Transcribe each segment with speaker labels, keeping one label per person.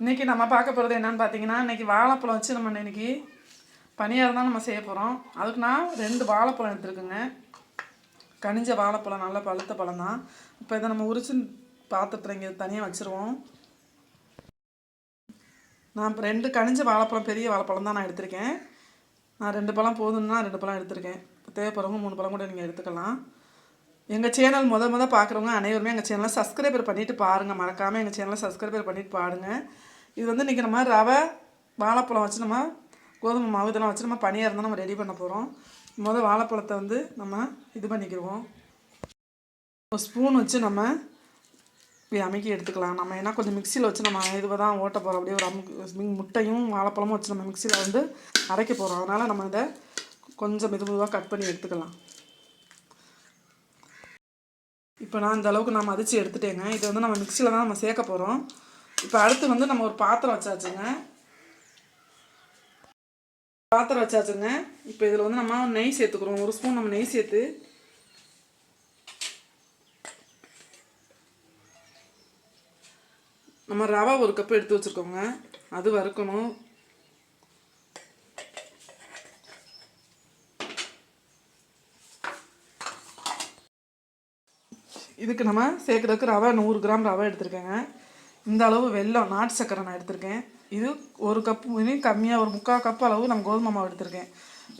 Speaker 1: இன்றைக்கி நம்ம பார்க்க போகிறது என்னென்னு பார்த்தீங்கன்னா இன்றைக்கி வாழைப்பழம் வச்சு நம்ம இன்றைக்கி பணியாரம் தான் நம்ம செய்ய போகிறோம் அதுக்கு நான் ரெண்டு வாழைப்பழம் எடுத்துருக்குங்க. கனிஞ்ச வாழைப்பழம் நல்ல பழுத்த பழம் தான். இப்போ இதை நம்ம உரிச்சு பாத்திரத்தில் இங்கே தனியாக வச்சுருவோம். நான் இப்போ ரெண்டு கனிஞ்ச வாழைப்பழம் பெரிய வாழைப்பழம் தான் நான் எடுத்திருக்கேன். நான் ரெண்டு பழம் போதும்னா ரெண்டு பழம் எடுத்திருக்கேன். தேவைப்படுறவங்க மூணு பழம் கூட நீங்கள் எடுத்துக்கலாம். எங்கள் சேனல் முத முத பார்க்குறவங்க அனைவருமே எங்கள் சேனலை சப்ஸ்கிரைபர் பண்ணிவிட்டு பாருங்கள் மறக்காமல் எங்கள் சேனலை சப்ஸ்கிரைபர் பண்ணிவிட்டு பாருங்கள் இது வந்து இன்றைக்கி நம்ம ரவை வாழைப்பழம் வச்சு நம்ம கோதுமை மாவு இதெல்லாம் வச்சு நம்ம பனியாக இருந்தால் நம்ம ரெடி பண்ண போகிறோம் முதல் வாழைப்பழத்தை வந்து நம்ம இது பண்ணிக்கிடுவோம் ஒரு ஸ்பூன் வச்சு நம்ம இப்படி அமைக்கி எடுத்துக்கலாம். நம்ம ஏன்னா கொஞ்சம் மிக்சியில் வச்சு நம்ம இதுவை தான் ஓட்ட போகிறோம் அப்படியே ஒரு அமுக்கு முட்டையும் வாழைப்பழமும் வச்சு நம்ம மிக்சியில் வந்து அரைக்க போகிறோம் அதனால் நம்ம இதை கொஞ்சம் மெது மெதுவாக கட் பண்ணி எடுத்துக்கலாம். இப்போ நான் இந்த அளவுக்கு நான் மதித்து எடுத்துட்டேங்க. இது வந்து நம்ம மிக்சியில் தான் நம்ம சேர்க்க போகிறோம் இப்போ அடுத்து வந்து நம்ம ஒரு பாத்திரம் வச்சாச்சுங்க. பாத்திரம் வச்சாச்சுங்க. இப்போ இதில் வந்து நம்ம நெய் சேர்த்துக்கிறோம். ஒரு ஸ்பூன் நம்ம நெய் சேர்த்து. நம்ம ரவை ஒரு கப் எடுத்து வச்சுருக்கோங்க. அது வறுக்கணும். இதுக்கு நம்ம சேர்க்குறதுக்கு ரவை நூறு கிராம் ரவை எடுத்துருக்கேங்க. இந்த அளவு வெல்லம் நாட்டு சக்கரை நான் எடுத்திருக்கேன். இது ஒரு கப்பு இன்னும் கம்மியாக ஒரு முக்கால் கப் அளவு நம்ம கோதுமை மாவு எடுத்திருக்கேன்.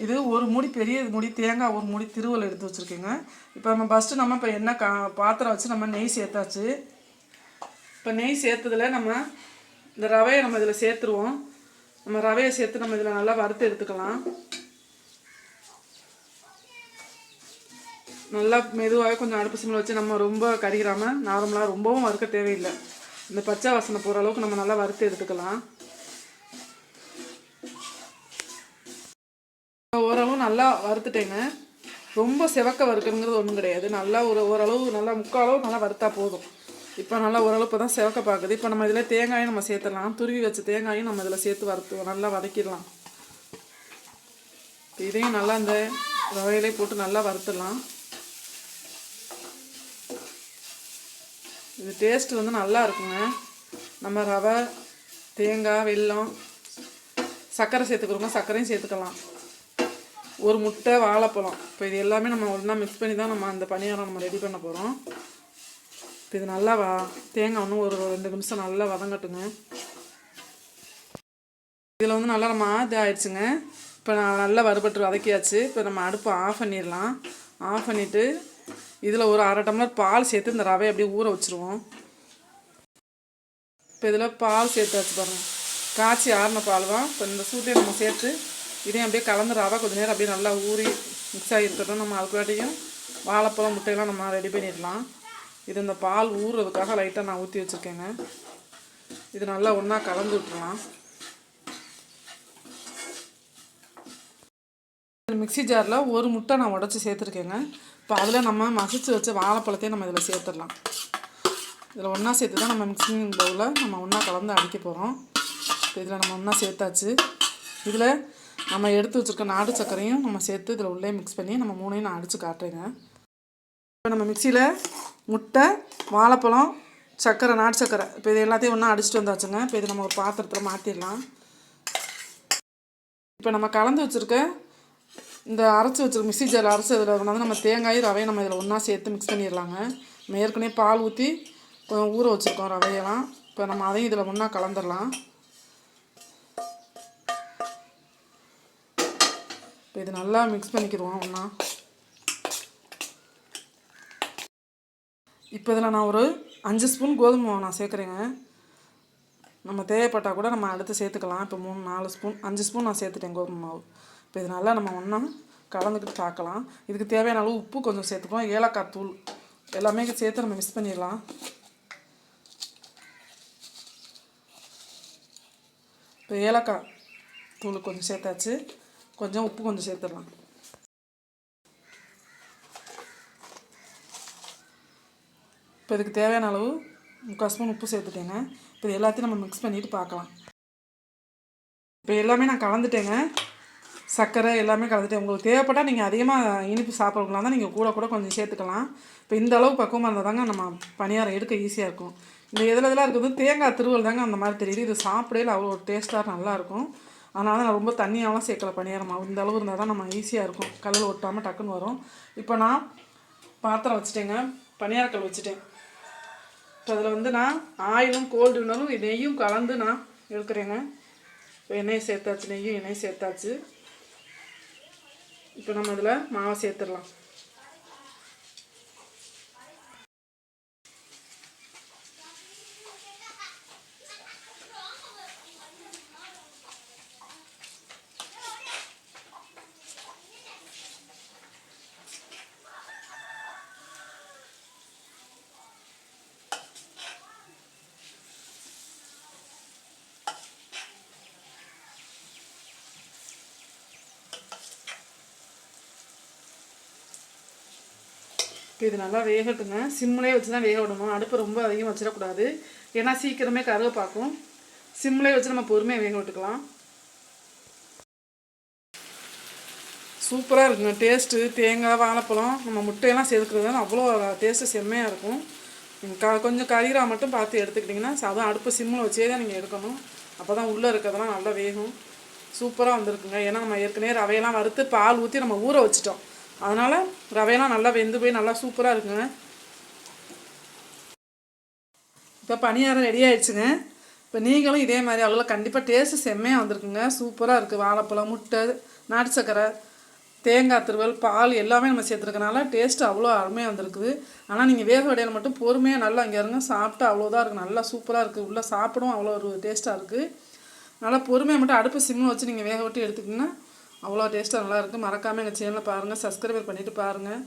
Speaker 1: இது ஒரு மூடி பெரிய மூடி தேங்காய் ஒரு மூடி திருவல் எடுத்து வச்சுருக்கேங்க. இப்போ நம்ம ஃபஸ்ட்டு நம்ம இப்போ என்ன கா பாத்திரம் வச்சு நம்ம நெய் சேர்த்தாச்சு. இப்போ நெய் சேர்த்ததில் நம்ம இந்த ரவையை நம்ம இதில் சேர்த்துருவோம். நம்ம ரவையை சேர்த்து நம்ம இதில் நல்லா வறுத்து எடுத்துக்கலாம். நல்லா மெதுவாக கொஞ்சம் அடுப்பு சிம்மில் வச்சு நம்ம ரொம்ப கறிகிறாமல் நார்மலாக ரொம்பவும் வறுக்க தேவையில்லை. இந்த பச்சை வாசனை போகிற அளவுக்கு நம்ம நல்லா வறுத்து எடுத்துக்கலாம். ஓரளவு நல்லா வறுத்துட்டேங்க. ரொம்ப செவக்க வறுக்கணுங்கிறது ஒன்றும் கிடையாது. நல்லா ஒரு ஓரளவு நல்லா முக்கால் அளவு நல்லா வறுத்தா போதும். இப்போ நல்லா ஓரளவு இப்போ தான் செவக்க பார்க்குது இப்போ நம்ம இதில் தேங்காயும் நம்ம சேர்த்துடலாம். துருவி வச்ச தேங்காயும் நம்ம இதில் சேர்த்து வறுத்து நல்லா வதக்கிடலாம். இதையும் நல்லா இந்த ரவையிலே போட்டு நல்லா வறுத்துடலாம். இது டேஸ்ட் வந்து நல்லா இருக்குங்க. நம்ம ரவை தேங்காய் வெல்லம் சர்க்கரை சேர்த்துக்கிறோங்க சர்க்கரையும் சேர்த்துக்கலாம். ஒரு முட்டை வாழைப்பழம். இப்போ இது எல்லாமே நம்ம ஒன்றா மிக்ஸ் பண்ணி தான் நம்ம அந்த பணியாரம் நம்ம ரெடி பண்ண போகிறோம் இப்போ இது நல்லா வா தேங்காய் ஒன்றும் ஒரு ரெண்டு நிமிஷம் நல்லா வதங்கட்டுங்க. இதில் வந்து நல்லா நம்ம இது ஆயிடுச்சுங்க. இப்போ நான் நல்லா வறுபட்டு வதக்கியாச்சு. இப்போ நம்ம அடுப்பை ஆஃப் பண்ணிடலாம். ஆஃப் பண்ணிவிட்டு இதில் ஒரு அரை டம்ளர் பால் சேர்த்து இந்த ரவையை அப்படியே ஊற வச்சுருவோம். இப்போ இதில் பால் சேர்த்தாச்சு பாருங்கள் காய்ச்சி ஆறின பால் தான். இப்போ இந்த சூட்டையும் நம்ம சேர்த்து இதையும் அப்படியே கலந்து ரவை கொஞ்சம் நேரம் அப்படியே நல்லா ஊறி மிக்ஸ் ஆகிருக்கட்டும் நம்ம அதுக்காட்டியும் வாழைப்பழம் முட்டையெல்லாம் நம்ம ரெடி பண்ணிடலாம். இது இந்த பால் ஊறுறதுக்காக லைட்டாக நான் ஊற்றி வச்சுருக்கேங்க. இது நல்லா ஒன்றா கலந்து விட்டுறலாம். மிக்ஸி ஜாரில் ஒரு முட்டை நான் உடச்சி சேர்த்துருக்கேங்க. இப்போ அதில் நம்ம மசிச்சு வச்ச வாழைப்பழத்தையும் நம்ம இதில் சேர்த்துடலாம். இதில் ஒன்றா சேர்த்து தான் நம்ம மிக்சிங் பவுலில் நம்ம ஒன்றா கலந்து அடிக்க போகிறோம் இப்போ இதில் நம்ம ஒன்றா சேர்த்தாச்சு. இதில் நம்ம எடுத்து வச்சுருக்க நாடு சர்க்கரையும் நம்ம சேர்த்து இதில் உள்ளே மிக்ஸ் பண்ணி நம்ம மூணையும் நான் அடித்து காட்டுறேங்க. இப்போ நம்ம மிக்சியில் முட்டை வாழைப்பழம் சர்க்கரை நாட்டு சர்க்கரை. இப்போ இது எல்லாத்தையும் ஒன்றா அடிச்சுட்டு வந்தாச்சுங்க. இப்போ இது நம்ம ஒரு பாத்திரத்தில் மாற்றிடலாம் இப்போ நம்ம கலந்து வச்சுருக்க இந்த அரைச்சி வச்சுருக்க மிக்ஸி ஜாரில் அரைச்சி இதில் வந்து நம்ம தேங்காய் ரவையை நம்ம இதில் ஒன்றா சேர்த்து மிக்ஸ் பண்ணிடலாங்க. நம்ம ஏற்கனவே பால் ஊற்றி கொஞ்சம் ஊற வச்சுருக்கோம் ரவையெல்லாம். இப்போ நம்ம அதையும் இதில் ஒன்றா கலந்துடலாம். இப்போ இது நல்லா மிக்ஸ் பண்ணிக்கிடுவோம் ஒன்றா இப்போ இதில் நான் ஒரு அஞ்சு ஸ்பூன் கோதுமை மாவு நான் சேர்க்குறேங்க. நம்ம தேவைப்பட்டால் கூட நம்ம அடுத்து சேர்த்துக்கலாம். இப்போ மூணு நாலு ஸ்பூன் அஞ்சு ஸ்பூன் நான் சேர்த்துட்டேன் கோதுமை மாவு. இப்போ இது நல்லா நம்ம ஒன்றா கலந்துக்கிட்டு பார்க்கலாம். இதுக்கு தேவையான அளவு உப்பு கொஞ்சம் சேர்த்துக்கலாம் ஏலக்காய் தூள் எல்லாமே சேர்த்து நம்ம மிக்ஸ் பண்ணிடலாம். இப்போ ஏலக்காய் தூள் கொஞ்சம் சேர்த்தாச்சு. கொஞ்சம் உப்பு கொஞ்சம் சேர்த்துடலாம். இப்போ இதுக்கு தேவையான அளவு முக்கால் ஸ்பூன் உப்பு சேர்த்துட்டேங்க. இப்போ இது எல்லாத்தையும் நம்ம மிக்ஸ் பண்ணிவிட்டு பார்க்கலாம். இப்போ எல்லாமே நான் கலந்துட்டேங்க. சர்க்கரை எல்லாமே கலந்துட்டேன் உங்களுக்கு தேவைப்பட்டால் நீங்கள் அதிகமாக இனிப்பு சாப்பிட்றவங்களா தான் நீங்கள் கூட கூட கொஞ்சம் சேர்த்துக்கலாம். இப்போ இந்த அளவு பக்குவமாக இருந்தால் தாங்க நம்ம பணியாரம் எடுக்க ஈஸியாக இருக்கும். இந்த இதில் இதெல்லாம் இருக்குது தேங்காய் திருவல் தாங்க அந்த மாதிரி தெரியுது. இது சாப்பிடையில அவ்வளோ ஒரு டேஸ்ட்டாக நல்லாயிருக்கும் அதனால தான் நான் ரொம்ப தண்ணியாகலாம் சேர்க்கல பணியாரம். இந்த அளவு இருந்தால் தான் நம்ம ஈஸியாக இருக்கும். கல்லில் ஒட்டாமல் டக்குன்னு வரும். இப்போ நான் பாத்திரம் வச்சுட்டேங்க. பணியாரக்கல் வச்சுட்டேன். இப்போ அதில் வந்து நான் ஆயிலும் கோல்டு வினரும் நெய்யும் கலந்து நான் எடுக்கிறேங்க. இப்போ எண்ணெய் சேர்த்தாச்சு நெய்யும் எண்ணெய் சேர்த்தாச்சு. இப்போ நம்ம இதில் மாவை சேர்த்துடலாம். இப்போ இது நல்லா வேகட்டுங்க. சிம்லேயே வச்சு தான் வேக விடணும். அடுப்பு ரொம்ப அதிகம் வச்சிடக்கூடாது. ஏன்னா சீக்கிரமே கருக பார்க்கும். சிம்லேயே வச்சு நம்ம பொறுமையாக வேக விட்டுக்கலாம். சூப்பராக இருக்குங்க. டேஸ்ட்டு தேங்காய் வாழைப்பழம் நம்ம முட்டையெல்லாம் சேர்த்துக்கிறது அவ்வளோ டேஸ்ட்டு செம்மையாக இருக்கும். நீங்கள் க கொஞ்சம் கறிகிறா மட்டும் பார்த்து எடுத்துக்கிட்டிங்கன்னா அதுவும் அடுப்பு சிம்மில் வச்சே தான் நீங்கள் எடுக்கணும். அப்போ தான் உள்ளே இருக்கிறதெல்லாம் நல்லா வேகும். சூப்பராக வந்திருக்குங்க. ஏன்னா நம்ம ஏற்கனவே ரவையெல்லாம் வறுத்து பால் ஊற்றி நம்ம ஊற வச்சிட்டோம். அதனால் ரவையெல்லாம் நல்லா வெந்து போய் நல்லா சூப்பராக இருக்குங்க. இப்போ பணியாரம் ரெடி ஆயிடுச்சுங்க. இப்போ நீங்களும் இதே மாதிரி அவ்வளோ கண்டிப்பாக டேஸ்ட்டு செம்மையாக வந்திருக்குங்க. சூப்பராக இருக்குது வாழைப்பழம் முட்டை நாட்டு சக்கரை தேங்காய் திருவல் பால் எல்லாமே நம்ம சேர்த்துருக்கனால டேஸ்ட்டு அவ்வளோ அருமையாக வந்திருக்குது. ஆனால் நீங்கள் வேக வடையில் மட்டும் பொறுமையாக நல்லா இங்கே இருங்க. சாப்பிட்டு அவ்வளோதான் இருக்குது நல்லா சூப்பராக இருக்குது உள்ளே சாப்பிடும் அவ்வளோ ஒரு டேஸ்ட்டாக இருக்குது நல்லா பொறுமையாக மட்டும் அடுப்பு சிம்மில் வச்சு நீங்கள் வேக விட்டு எடுத்துக்கிங்கன்னா அவ்வளோ டேஸ்ட்டாக நல்லாயிருக்கு. மறக்காமல் எங்கள் சேனலை பாருங்கள் சப்ஸ்கிரைபர் பண்ணிவிட்டு பாருங்கள்